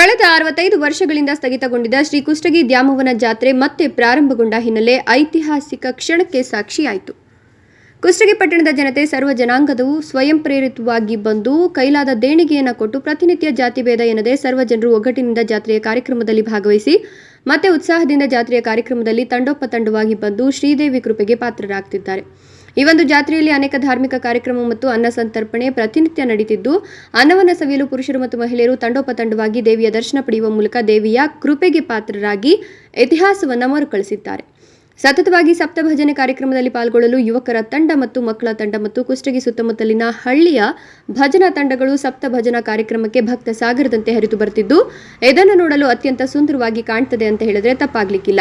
ಕಳೆದ ಅರವತ್ತೈದು ವರ್ಷಗಳಿಂದ ಸ್ಥಗಿತಗೊಂಡಿದ್ದ ಶ್ರೀ ಕುಷ್ಟಗಿ ದ್ಯಾಮವ್ವನ ಜಾತ್ರೆ ಮತ್ತೆ ಪ್ರಾರಂಭಗೊಂಡ ಹಿನ್ನೆಲೆ ಐತಿಹಾಸಿಕ ಕ್ಷಣಕ್ಕೆ ಸಾಕ್ಷಿಯಾಯಿತು. ಕುಷ್ಟಗಿ ಪಟ್ಟಣದ ಜನತೆ ಸರ್ವ ಜನಾಂಗದವು ಸ್ವಯಂ ಪ್ರೇರಿತವಾಗಿ ಬಂದು ಕೈಲಾದ ದೇಣಿಗೆಯನ್ನು ಕೊಟ್ಟು ಪ್ರತಿನಿತ್ಯ ಜಾತಿ ಭೇದ ಎನ್ನದೆ ಸರ್ವ ಜನರು ಒಗ್ಗಟ್ಟಿನಿಂದ ಜಾತ್ರೆಯ ಕಾರ್ಯಕ್ರಮದಲ್ಲಿ ಭಾಗವಹಿಸಿ, ಮತ್ತೆ ಉತ್ಸಾಹದಿಂದ ಜಾತ್ರೆಯ ಕಾರ್ಯಕ್ರಮದಲ್ಲಿ ತಂಡೋಪತಂಡವಾಗಿ ಬಂದು ಶ್ರೀದೇವಿ ಕೃಪೆಗೆ ಪಾತ್ರರಾಗ್ತಿದ್ದಾರೆ. ಈ ಒಂದು ಜಾತ್ರೆಯಲ್ಲಿ ಅನೇಕ ಧಾರ್ಮಿಕ ಕಾರ್ಯಕ್ರಮ ಮತ್ತು ಅನ್ನ ಸಂತರ್ಪಣೆ ಪ್ರತಿನಿತ್ಯ ನಡೀತಿದ್ದು, ಅನ್ನವನ್ನು ಸವಿಯಲು ಪುರುಷರು ಮತ್ತು ಮಹಿಳೆಯರು ತಂಡೋಪತಂಡವಾಗಿ ದೇವಿಯ ದರ್ಶನ ಪಡೆಯುವ ಮೂಲಕ ದೇವಿಯ ಕೃಪೆಗೆ ಪಾತ್ರರಾಗಿ ಇತಿಹಾಸವನ್ನು ಮರುಕಳಿಸಿದ್ದಾರೆ. ಸತತವಾಗಿ ಸಪ್ತಭಜನೆ ಕಾರ್ಯಕ್ರಮದಲ್ಲಿ ಪಾಲ್ಗೊಳ್ಳಲು ಯುವಕರ ತಂಡ ಮತ್ತು ಮಕ್ಕಳ ತಂಡ ಮತ್ತು ಕುಷ್ಟಗಿ ಸುತ್ತಮುತ್ತಲಿನ ಹಳ್ಳಿಯ ಭಜನಾ ತಂಡಗಳು ಸಪ್ತ ಭಜನಾ ಕಾರ್ಯಕ್ರಮಕ್ಕೆ ಭಕ್ತ ಸಾಗರದಂತೆ ಹರಿದು ಬರುತ್ತಿದ್ದು ಇದನ್ನು ನೋಡಲು ಅತ್ಯಂತ ಸುಂದರವಾಗಿ ಕಾಣ್ತದೆ ಅಂತ ಹೇಳಿದ್ರೆ ತಪ್ಪಾಗ್ಲಿಕ್ಕಿಲ್ಲ.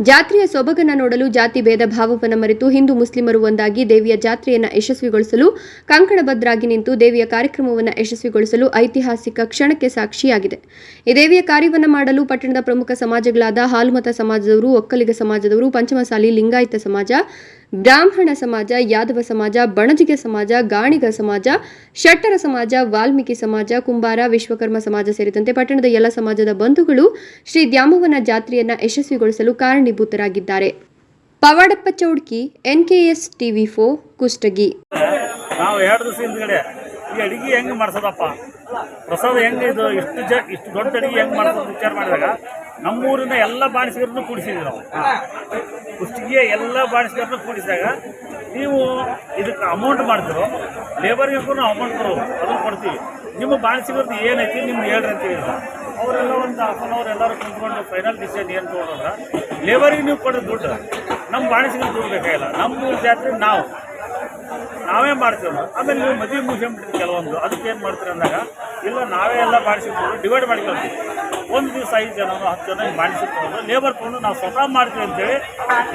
ಜಾತ್ರೆಯ ಸೊಬಗನ್ನ ನೋಡಲು ಜಾತಿ ಭೇದ ಭಾವವನ್ನು ಮರೆತು ಹಿಂದೂ ಮುಸ್ಲಿಮರು ಒಂದಾಗಿ ದೇವಿಯ ಜಾತ್ರೆಯನ್ನು ಯಶಸ್ವಿಗೊಳಿಸಲು ಕಂಕಣಬದ್ದರಾಗಿ ನಿಂತು ದೇವಿಯ ಕಾರ್ಯಕ್ರಮವನ್ನು ಯಶಸ್ವಿಗೊಳಿಸಲು ಐತಿಹಾಸಿಕ ಕ್ಷಣಕ್ಕೆ ಸಾಕ್ಷಿಯಾಗಿದೆ. ಈ ದೇವಿಯ ಕಾರ್ಯವನ್ನು ಮಾಡಲು ಪಟ್ಟಣದ ಪ್ರಮುಖ ಸಮಾಜಗಳಾದ ಹಾಲುಮತ ಸಮಾಜದವರು, ಒಕ್ಕಲಿಗ ಸಮಾಜದವರು, ಪಂಚಮಸಾಲಿ, ಲಿಂಗಾಯತ ಸಮಾಜ ಬ್ರಾಹ್ಮಣ ಸಮಾಜ, ಯಾದವ ಸಮಾಜ, ಬಣಜಿಗ ಸಮಾಜ, ಗಾಣಿಗ ಸಮಾಜ, ಶಟ್ಟರ ಸಮಾಜ, ವಾಲ್ಮೀಕಿ ಸಮಾಜ, ಕುಂಬಾರ, ವಿಶ್ವಕರ್ಮ ಸಮಾಜ ಸೇರಿದಂತೆ ಪಟ್ಟಣದ ಎಲ್ಲ ಸಮಾಜದ ಬಂಧುಗಳು ಶ್ರೀ ದ್ಯಾಮವ್ವನ ಜಾತ್ರೆಯನ್ನ ಯಶಸ್ವಿಗೊಳಿಸಲು ಕಾರಣೀಭೂತರಾಗಿದ್ದಾರೆ. ಪವಾಡಪ್ಪ ಚೌಡ್ಕಿ ಎನ್ಕೆಎಸ್ ಟಿವಿ ಫೋ ಕುಷ್ಟಗಿ. ನಾವು ಎರಡು ದಿವಸ ಹಿಂದ್ಗಡೆ ಈ ಅಡಿಗೆ ಹೆಂಗ್ ಮಾಡ್ಸೋದಪ್ಪ? ಪ್ರಸಾದ ಹೆಂಗೆ ಇದು ಇಷ್ಟು ಜ ಇಷ್ಟು ದೊಡ್ಡ ಅಡಿಗೆ ಹೆಂಗೆ ಮಾಡ್ಸೋದು ವಿಚಾರ ಮಾಡಿದಾಗ ನಮ್ಮೂರಿನ ಎಲ್ಲ ಬಾಣಿಸಿಗರನ್ನು ಕೂಡಿಸಿದ್ವಿ ನಾವು. ಕುಷ್ಟಿಗೆ ಎಲ್ಲ ಬಾಣಿಸಿಗರನ್ನು ಕೂಡಿಸಿದಾಗ ನೀವು ಇದಕ್ಕೆ ಅಮೌಂಟ್ ಮಾಡ್ತಿರೋ ಲೇಬರ್ಗೆ ನಾವು ಅಮೌಂಟ್ ಕೊಡೋದು ಅದನ್ನು ಕೊಡ್ತೀವಿ. ನಿಮ್ಮ ಬಾಣಿಸಿಗರದ್ದು ಏನೈತಿ ನಿಮ್ಗೆ ಹೇಳ್ರಿ ಅಂತ ಹೇಳಿದ್ರು. ಅವರೆಲ್ಲ ಒಂದು ಹಾಫ್ ಅನ್ ಅವರ್ ಎಲ್ಲರೂ ಕುಂತ್ಕೊಂಡು ಫೈನಲ್ ಡಿಸಿಷನ್ ಏನು ತೊಗೊಂಡ್ರೆ ಲೇಬರಿಗೆ ನೀವು ಕೊಡೋದು ದುಡ್ಡು. ನಮ್ಮ ಬಾಣಿಸಿಗರು ದುಡ್ಡು ಬೇಕಾಗಿಲ್ಲ. ನಮ್ಮ ಜಾತ್ರೆ ನಾವು. ನಾವೇ ಮಾಡ್ತೀವಿ. ಆಮೇಲೆ ನೀವು ಮದುವೆ ಮುಗಿಸ್ಕೊಂಡ್ಬಿಟ್ಟಿರಿ ಕೆಲವೊಂದು. ಅದಕ್ಕೆ ಏನು ಮಾಡ್ತೀರಿ ಅಂದಾಗ ಇಲ್ಲ ನಾವೇ ಎಲ್ಲ ಮಾಡಿಸಿಕೊಂಡು ಡಿವೈಡ್ ಮಾಡ್ಕೊಳ್ತೀವಿ ಒಂದು ದಿವಸ ಐದು ಜನ ಹತ್ತು ಜನ ಮಾಡಿಸಿಕೊಂಡು ಲೇಬರ್ ತೊಗೊಂಡು ನಾವು ಸ್ವತಃ ಮಾಡ್ತೀವಿ ಅಂತೇಳಿ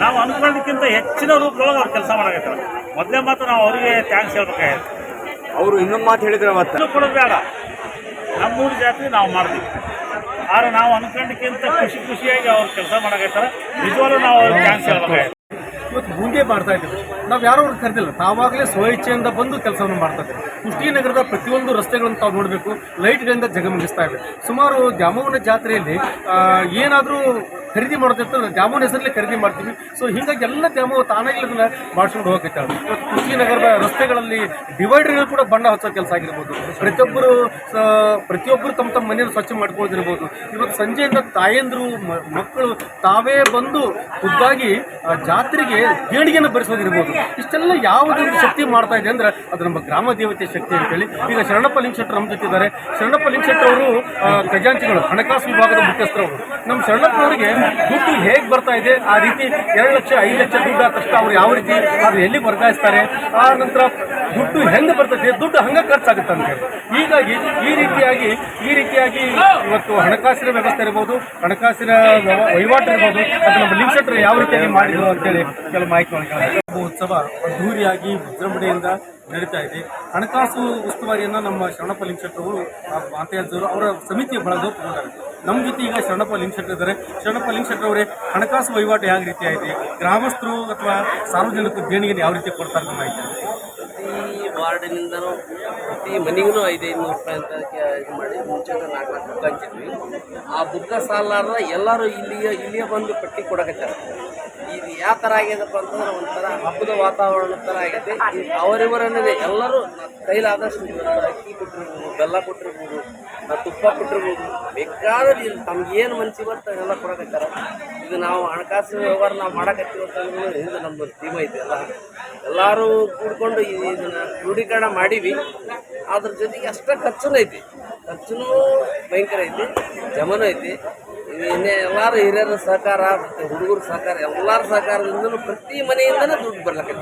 ನಾವು ಅನ್ಕೊಂಡಕ್ಕಿಂತ ಹೆಚ್ಚಿನ ರೂಪದೊಳಗೆ ಅವ್ರು ಕೆಲಸ ಮಾಡಕತ್ತಾರೆ. ಮೊದಲೇ ಮಾತ್ರ ನಾವು ಅವರಿಗೆ ಥ್ಯಾಂಕ್ಸ್ ಹೇಳ್ಬೇಕಾಗಿತ್ತು. ಅವರು ಇನ್ನೊಂದು ಮಾತು ಹೇಳಿದ್ರೆ ಮತ್ತೆ? ಕೊಡೋದು ಬೇಡ. ನಮ್ಮೂರು ಜಾತ್ರೆ ನಾವು ಮಾಡ್ತೀವಿ. ಆದರೆ ನಾವು ಅನ್ಕೊಂಡಕ್ಕಿಂತ ಖುಷಿ ಖುಷಿಯಾಗಿ ಅವ್ರು ಕೆಲಸ ಮಾಡಕತ್ತಾರೆ. ನಿಜವಾಗ್ಲೂ ನಾವು ಅವ್ರಿಗೆ ಥ್ಯಾಂಕ್ಸ್ ಹೇಳ್ಬೇಕಾಗಿತ್ತು. ಇವತ್ತು ಮುಂದೆ ಮಾಡ್ತಾ ಇದ್ದೀವಿ. ನಾವು ಯಾರೂ ಅವ್ರಿಗೆ ಕರೆದಿಲ್ಲ. ತಾವಾಗಲೇ ಸ್ವಇಚ್ಛೆಯಿಂದ ಬಂದು ಕೆಲಸವನ್ನು ಮಾಡ್ತಾ ಇದ್ದೀವಿ ಕುಷ್ಟಗಿ ನಗರದ ಪ್ರತಿಯೊಂದು ರಸ್ತೆಗಳನ್ನು ತಾವು ನೋಡಬೇಕು. ಲೈಟ್ಗಳಿಂದ ಜಗಮಗಿಸ್ತಾ ಇದೆ. ಸುಮಾರು ದ್ಯಾಮವ್ವನ ಜಾತ್ರೆಯಲ್ಲಿ ಏನಾದರೂ ಖರೀದಿ ಮಾಡೋದಿತ್ತು ದ್ಯಾಮವ್ವನ ಹೆಸರಲ್ಲಿ ಖರೀದಿ ಮಾಡ್ತೀವಿ. ಸೊ ಹೀಗಾಗಿ ಎಲ್ಲ ದ್ಯಾಮವ್ವ ತಾಣಗಳನ್ನ ಮಾಡಿಸ್ಕೊಂಡು ಮಾಡ್ಸ್ಕೊಂಡು ಹೋಗೈತೆ ಇವತ್ತು ನಗರದ ರಸ್ತೆಗಳಲ್ಲಿ ಡಿವೈಡರ್ಗಳು ಕೂಡ ಬಣ್ಣ ಹಚ್ಚೋ ಕೆಲಸ ಆಗಿರ್ಬೋದು. ಪ್ರತಿಯೊಬ್ಬರು ಪ್ರತಿಯೊಬ್ಬರು ತಮ್ಮ ತಮ್ಮ ಮನೆಯನ್ನು ಸ್ವಚ್ಛ ಮಾಡ್ಕೊಳ್ಳೋದಿರ್ಬೋದು. ಇವತ್ತು ಸಂಜೆಯಿಂದ ತಾಯಂದರು ಮಕ್ಕಳು ತಾವೇ ಬಂದು ಖುದ್ದಾಗಿ ಜಾತ್ರೆಗೆ ದೇಣಿಗೆಯನ್ನು ಭರಿಸೋದಿರ್ಬೋದು ಇಷ್ಟೆಲ್ಲ ಯಾವುದೊಂದು ಶಕ್ತಿ ಮಾಡ್ತಾ ಇದೆ ಅಂದ್ರೆ ಅದು ನಮ್ಮ ಗ್ರಾಮ ದೇವತೆ ಶಕ್ತಿ ಅಂತೇಳಿ. ಈಗ ಶರಣಪ್ಪ ಲಿಂಗಶೆಟ್ಟರು ನಮ್ಮ ಜೊತೆ ಶರಣಪ್ಪ ಲಿಂಗಶೆಟ್ಟರು ಅವರು ಖಜಾಂಚಿಗಳು, ಹಣಕಾಸು ವಿಭಾಗದ ಮುಖ್ಯಸ್ಥರು ನಮ್ಮ ನಮ್ಮ ಶರಣಪ್ಪನವರಿಗೆ ದುಡ್ಡು ಹೇಗೆ ಬರ್ತಾ ಇದೆ? ಆ ರೀತಿ ಎರಡು ಲಕ್ಷ, ಐದು ಲಕ್ಷ ದುಡ್ಡು ಆದ ತಕ್ಷಣ ಅವ್ರು ಯಾವ ರೀತಿ ಅದು ಎಲ್ಲಿ ವರ್ಗಾಯಿಸ್ತಾರೆ? ಆ ನಂತರ ದುಡ್ಡು ಹೆಂಗೆ ಬರ್ತದೆ? ದುಡ್ಡು ಹಂಗೆ ಖರ್ಚಾಗುತ್ತೆ ಅಂತ ಹೀಗಾಗಿ ಈ ರೀತಿಯಾಗಿ ಈ ರೀತಿಯಾಗಿ ಇವತ್ತು ಹಣಕಾಸಿನ ವ್ಯವಸ್ಥೆ ಇರ್ಬೋದು, ಹಣಕಾಸಿನ ವಹಿವಾಟು ಇರ್ಬೋದು, ಅದು ನಮ್ಮ ಲಿಂಗಶೆಟ್ಟರು ಯಾವ ರೀತಿಯಾಗಿ ಮಾಡಿದ್ರು ಅಂತೇಳಿ ಕೆಲವು ಮಾಹಿತಿ ಒಳಗೆ ಉತ್ಸವ ಅದ್ದೂರಿಯಾಗಿ ವಿಜೃಂಭಣೆಯಿಂದ ನಡೀತಾ ಇದೆ. ಹಣಕಾಸು ಉಸ್ತುವಾರಿಯನ್ನು ನಮ್ಮ ಶರಣಪ್ಪ ಲಿಂಗಶೆಟ್ಟರು ಮಾತೆಯಜ್ಜರು ಅವರ ಸಮಿತಿಯ ಬಳಗದವರು ತಗೊಂಡಾರೆ ನಮ್ಮ ಜೊತೆ ಈಗ ಶರಣಪ್ಪ ಲಿಂಗಶೆಟ್ಟರು ಇದ್ದಾರೆ ಶರಣಪ್ಪ ಲಿಂಗಶೆಟ್ಟರು ಅವರೇ ಹಣಕಾಸು ವಹಿವಾಟು ಯಾವ ರೀತಿ ಆಗಿದೆ? ಗ್ರಾಮಸ್ಥರು ಅಥವಾ ಸಾರ್ವಜನಿಕ ದೇಣಿಗೆ ಯಾವ ರೀತಿ ಕೊಡ್ತಾರೆ ಅಂತ ಮಾಹಿತಿ ಪ್ರತಿ ವಾರ್ಡಿನಿಂದನೂ ಪ್ರತಿ ಮನೆಗೂ ಐದು ಐನೂರು ರೂಪಾಯಿ ಅಂತ ಇದು ಮಾಡಿ ಮುಂಚೆ ನಾಲ್ಕು ಬುಕ್ ಹಂಚಿದ್ವಿ. ಆ ಬುಕ್ಕ ಸಾಲಾರ್ದ ಎಲ್ಲರೂ ಇಲ್ಲಿಗೆ ಇಲ್ಲಿಗೆ ಬಂದು ಪಟ್ಟಿ ಕೊಡಕತ್ತಾರೆ. ಇದು ಯಾವ ಥರ ಆಗ್ಯದಪ್ಪ ಅಂತಂದ್ರೆ ಒಂಥರ ಹಬ್ಬದ ವಾತಾವರಣ ಥರ ಆಗೈತೆ ಈ ಅವರಿವರನ್ನೇ ಎಲ್ಲರೂ ಕೈಲಾದಷ್ಟು ಅಕ್ಕಿ ಕೊಟ್ಟಿರ್ಬೋದು, ಬೆಲ್ಲ ಕೊಟ್ಟಿರ್ಬೋದು ತುಪ್ಪ ಕೊಟ್ಟಿರ್ಬೋದು. ಬೇಕಾದ್ರೆ ಇಲ್ಲಿ ತಮ್ಗೇನು ಮನ್ಸಿಗೆ ಬರ್ತದೆ ಎಲ್ಲ ಕೊಡಕತ್ತಾರೆ ಇದು ನಾವು ಹಣಕಾಸಿನ ವ್ಯವಹಾರ ನಾವು ಮಾಡಕತ್ತೀವಿ ಇದು ನಮ್ಮದು ಟೀಮ್ ಐತೆ ಎಲ್ಲ ಎಲ್ಲರೂ ಕೂಡ್ಕೊಂಡು ಇದನ್ನು ಕ್ರೋಢೀಕರಣ ಮಾಡೀವಿ. ಅದ್ರ ಜೊತೆಗೆ ಅಷ್ಟೇ ಖರ್ಚುನೂ ಐತಿ. ಖರ್ಚುನೂ ಭಯಂಕರ ಐತಿ. ಜಮನೂ ಐತಿ. ಇನ್ನೇ ಎಲ್ಲರೂ ಹಿರಿಯರ ಸಹಕಾರ ಮತ್ತು ಹುಡುಗರ ಸಹಕಾರ ಎಲ್ಲರ ಸಹಕಾರದಿಂದಲೂ ಪ್ರತಿ ಮನೆಯಿಂದಲೂ ದುಡ್ಡು ಬರ್ಲಕ್ಕೆ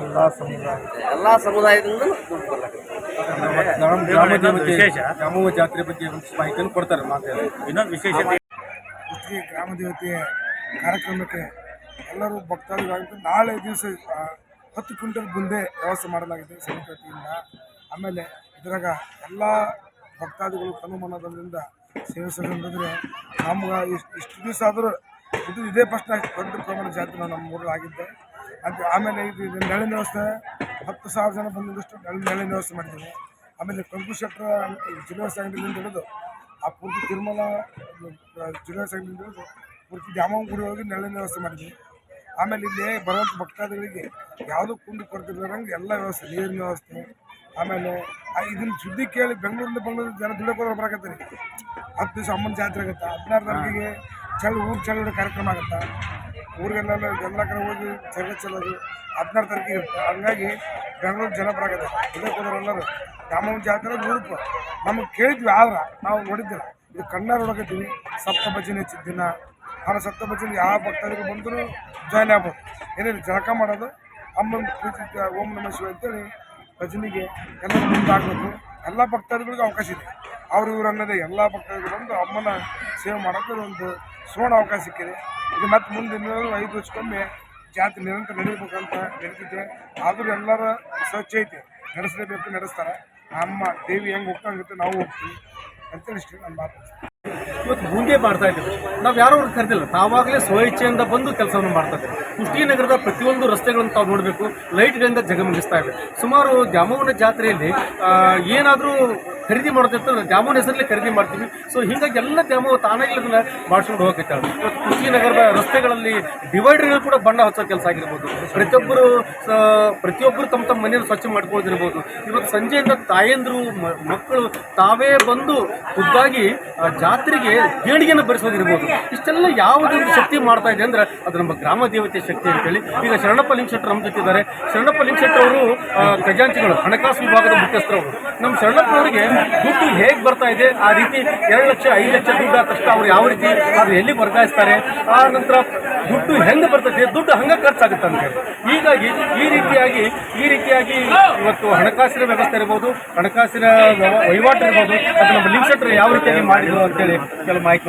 ಎಲ್ಲ ಸಮುದಾಯದಿಂದಲೂ ದುಡ್ಡು ಸಮುದಾಯದಿಂದಲೂ ಗ್ರಾಮ ಗ್ರಾಮ ದೇವತೆ ವಿಶೇಷ. ಗ್ರಾಮವ ಜಾತ್ರೆ ಬಗ್ಗೆ ಒಂದಿಷ್ಟು ಮಾಹಿತಿಯನ್ನು ಕೊಡ್ತಾರೆ ಮಾತಾಡಿ ಇನ್ನೊಂದು ವಿಶೇಷತೆ? ಕುಷ್ಟಗಿ ಗ್ರಾಮ ದೇವತೆಯ ಕಾರ್ಯಕ್ರಮಕ್ಕೆ ಎಲ್ಲರೂ ಭಕ್ತಾದಿಗಳಾಗಿದ್ದು ನಾಳೆ ದಿವಸ ಹತ್ತು ಕ್ವಿಂಟಲ್ ಬುಂದೆ ವ್ಯವಸ್ಥೆ ಮಾಡಲಾಗಿದೆ ಸಮಿತಿಯಿಂದ ಆಮೇಲೆ ಇದ್ರಾಗ ಎಲ್ಲ ಭಕ್ತಾದಿಗಳು ತನುಮನದಿಂದ ಸೇವಿಸೋದಂದ್ರೆ ನಮ್ಗೆ ಇಷ್ಟು ಇಷ್ಟು ದಿವಸ ಆದರೂ ಇದು ಇದೇ ಫಸ್ಟ್ ದೊಡ್ಡ ಪ್ರಮಾಣ ಜಾತ್ರೆ ನಮ್ಮ ಊರಲ್ಲಿ ಆಗಿದ್ದೆ. ಅಂತ ಆಮೇಲೆ ಇದು ನೆರಳಿನ ವ್ಯವಸ್ಥೆ, ಹತ್ತು ಸಾವಿರ ಜನ ಬಂದಿದ್ದಷ್ಟು ನೆರಳು ನೆರಳಿನ ವ್ಯವಸ್ಥೆ ಮಾಡಿದ್ದೀವಿ. ಆಮೇಲೆ ಕಂಕು ಶೆಟ್ಟರ ಜಿಲ್ಲಾ ಸಂಘದಿಂದ ಹಿಡಿದು ಆ ಪೂರ್ತಿ ತಿರುಮಲ ಜಿಲ್ಲಾ ಹಿಡಿದು ಪೂರ್ತಿ ದ್ಯಾಮವ್ವ ಗುಡಿ ಹೋಗಿ ನೆರಳಿನ ವ್ಯವಸ್ಥೆ ಮಾಡಿದ್ವಿ. ಆಮೇಲೆ ಇಲ್ಲಿ ಬರುವಂಥ ಭಕ್ತಾದಿಗಳಿಗೆ ಯಾವುದೂ ಕುಂದು ಕೊರತೆ ಇಲ್ಲದಂಗೆ ಎಲ್ಲ ವ್ಯವಸ್ಥೆ, ನೀರಿನ ವ್ಯವಸ್ಥೆ ಆಮೇಲೆ ಇದನ್ನ ಸುದ್ದಿ ಕೇಳಿ ಬೆಂಗಳೂರಿಂದ ಬೆಂಗಳೂರು ಜನ ದುಡಿಯೋಕೋದ್ರೆ ರೀ ಹತ್ತು ದಿವಸ ಅಮ್ಮನ ಜಾತ್ರೆ ಆಗುತ್ತೆ? ಹದಿನಾರು ತಾರೀಕಿಗೆ ಚಳಿ ಊರು ಚಳಿ ಕಾರ್ಯಕ್ರಮ ಆಗುತ್ತೆ? ಊರಿಗೆಲ್ಲ ಎಲ್ಲ ಕಡೆ ಹೋಗಿ ಚಳಿ ಚೆಲ್ಲೋದು ಹದಿನಾರು ತಾರೀಕಿಗೆ ಇರುತ್ತೆ. ಹಂಗಾಗಿ ಬೆಂಗಳೂರು ಜನ ಬರಾಕತ್ತೆ ದುಡಿಯೋಕೋದ್ರೆ ಎಲ್ಲರೂ. ರಾಮನ ಜಾತ್ರೆ ನೂರು ನಮಗೆ ಕೇಳಿದ್ವಿ ಆದ್ರೆ ನಾವು ನೋಡಿದ್ದಿಲ್ಲ. ಇದು ಕಣ್ಣಾರು ನೋಡಕತ್ತೀವಿ ಸಪ್ತ ಭಜನೆ ಹೆಚ್ಚಿದ ದಿನ. ಆ ಸಪ್ತ ಭಜನೆ ಯಾವ ಭಕ್ತರಿಗೆ ಬಂದರೂ ಜಾಯ್ನ್ ಆಗ್ಬೋದು. ಏನೇನು ಜಳಕ ಮಾಡೋದು. ಅಮ್ಮನ ಪ್ರೀತಿ, ಓಂ ನಮ ಶಿವ ಅಂತೇಳಿ ಭಜನೆಗೆ ಎಲ್ಲ ಮುಂದಾಗಬೇಕು ಎಲ್ಲ ಭಕ್ತಾದಿಗಳಿಗೂ ಅವಕಾಶ ಇದೆ. ಅವರು ಇವ್ರು ಅನ್ನೋದೇ ಎಲ್ಲ ಭಕ್ತಾದಿಗಳು ಬಂದು ಅಮ್ಮನ ಸೇವೆ ಮಾಡೋಕ್ಕೆ ಒಂದು ಸುವರ್ಣ ಅವಕಾಶ ಸಿಕ್ಕಿದೆ. ಇದು ಮತ್ತೆ ಮುಂದೆ ಇನ್ನೂ ಐದು ವರ್ಷಕ್ಕೊಮ್ಮೆ ಜಾತಿ ನಿರಂತರ ನಡೀಬೇಕಂತ ನಡೀತಿದೆ. ಆದರೂ ಎಲ್ಲರ ಸ್ವಚ್ಛ ಐತೆ. ನಡೆಸಲೇಬೇಕು, ನಡೆಸ್ತಾರೆ. ಅಮ್ಮ ದೇವಿ ಹೆಂಗೆ ಹೋಗ್ತಂಗುತ್ತೆ ನಾವು ಹೋಗ್ತೀವಿ. ಅಂತೇಳಿ ಇಷ್ಟು ನನ್ನ ಮಾತು. ಇವತ್ತು ಮುಂದೆ ಮಾಡ್ತಾ ಇದ್ದೀವಿ. ನಾವು ಯಾರೋ ಅವ್ರಿಗೆ ಕರೆದಿಲ್ಲ. ತಾವಾಗಲೇ ಸ್ವಇಚ್ಛೆಯಿಂದ ಬಂದು ಕೆಲಸವನ್ನು ಮಾಡ್ತಾ ಇದ್ದೀವಿ. ಕುಷ್ಟಗಿ ನಗರದ ಪ್ರತಿಯೊಂದು ರಸ್ತೆಗಳನ್ನು ತಾವು ನೋಡಬೇಕು. ಲೈಟ್ಗಳಿಂದ ಜಗಮಗಿಸ್ತಾ ಇದೆ ಸುಮಾರು ದ್ಯಾಮವ್ವನ ಜಾತ್ರೆಯಲ್ಲಿ ಏನಾದರೂ ಖರೀದಿ ಮಾಡೋದಿರ್ತಾರೆ ದ್ಯಾಮವ್ವನ ಹೆಸರಲ್ಲಿ ಖರೀದಿ ಮಾಡ್ತೀವಿ. ಸೊ ಹೀಗಾಗಿ ಎಲ್ಲ ದ್ಯಾಮವ್ವ ತಾನಾಗಿ ಅದನ್ನ ಮಾಡ್ಸ್ಕೊಂಡು ಹೋಗ್ತಾರೆ ಇವತ್ತು ಕುಷ್ಟಗಿ ನಗರದ ರಸ್ತೆಗಳಲ್ಲಿ ಡಿವೈಡರ್ಗಳು ಕೂಡ ಬಣ್ಣ ಹಚ್ಚೋ ಕೆಲಸ ಆಗಿರ್ಬೋದು. ಪ್ರತಿಯೊಬ್ಬರು ಪ್ರತಿಯೊಬ್ಬರು ತಮ್ಮ ತಮ್ಮ ಮನೆಯನ್ನು ಸ್ವಚ್ಛ ಮಾಡ್ಕೊಳ್ಳೋದಿರ್ಬೋದು. ಇವತ್ತು ಸಂಜೆಯಿಂದ ತಾಯಂದ್ರು ಮಕ್ಕಳು ತಾವೇ ಬಂದು ಖುದ್ದಾಗಿ, ಆ ಜಾತ್ರೆಗೆ ದೇಣಿಗೆಯನ್ನು ಭರಿಸೋದಿರ್ಬೋದು ಇಷ್ಟೆಲ್ಲ ಯಾವುದೊಂದು ಶಕ್ತಿ ಮಾಡ್ತಾ ಇದೆ ಅಂದ್ರೆ ಅದು ನಮ್ಮ ಗ್ರಾಮ ದೇವತೆ ಶಕ್ತಿ ಅಂತೇಳಿ. ಈಗ ಶರಣಪ್ಪ ಲಿಂಗಶೆಟ್ಟರು ನಮ್ಮ ಜೊತೆ ಶರಣಪ್ಪ ಲಿಂಗಶೆಟ್ಟರು ಅವರು ಖಜಾಂಚಿಗಳು, ಹಣಕಾಸು ವಿಭಾಗದ ಮುಖ್ಯಸ್ಥರು ನಮ್ಮ ನಮ್ಮ ಶರಣಪ್ಪನವರಿಗೆ ದುಡ್ಡು ಹೇಗೆ ಬರ್ತಾ ಇದೆ? ಆ ರೀತಿ ಎರಡು ಲಕ್ಷ, ಐದು ಲಕ್ಷ ದುಡ್ಡು ತಕ್ಷಣ ಅವ್ರು ಯಾವ ರೀತಿ ಅದು ಎಲ್ಲಿ ವರ್ಗಾಯಿಸ್ತಾರೆ? ಆ ನಂತರ ದುಡ್ಡು ಹೆಂಗೆ ಬರ್ತದೆ? ದುಡ್ಡು ಹಂಗೆ ಖರ್ಚಾಗುತ್ತೆ ಅಂತ ಹೇಳಿ. ಹೀಗಾಗಿ ಈ ರೀತಿಯಾಗಿ ಈ ರೀತಿಯಾಗಿ ಇವತ್ತು ಹಣಕಾಸಿನ ವ್ಯವಸ್ಥೆ ಇರ್ಬೋದು, ಹಣಕಾಸಿನ ವಹಿವಾಟು ಇರ್ಬೋದು, ಅದು ನಮ್ಮ ಲಿಂಕ್ ಯಾವ ರೀತಿಯಾಗಿ ಮಾಡಿದ್ರು ಅಂತೇಳಿ ಕೆಲವು ಮಾಹಿತಿ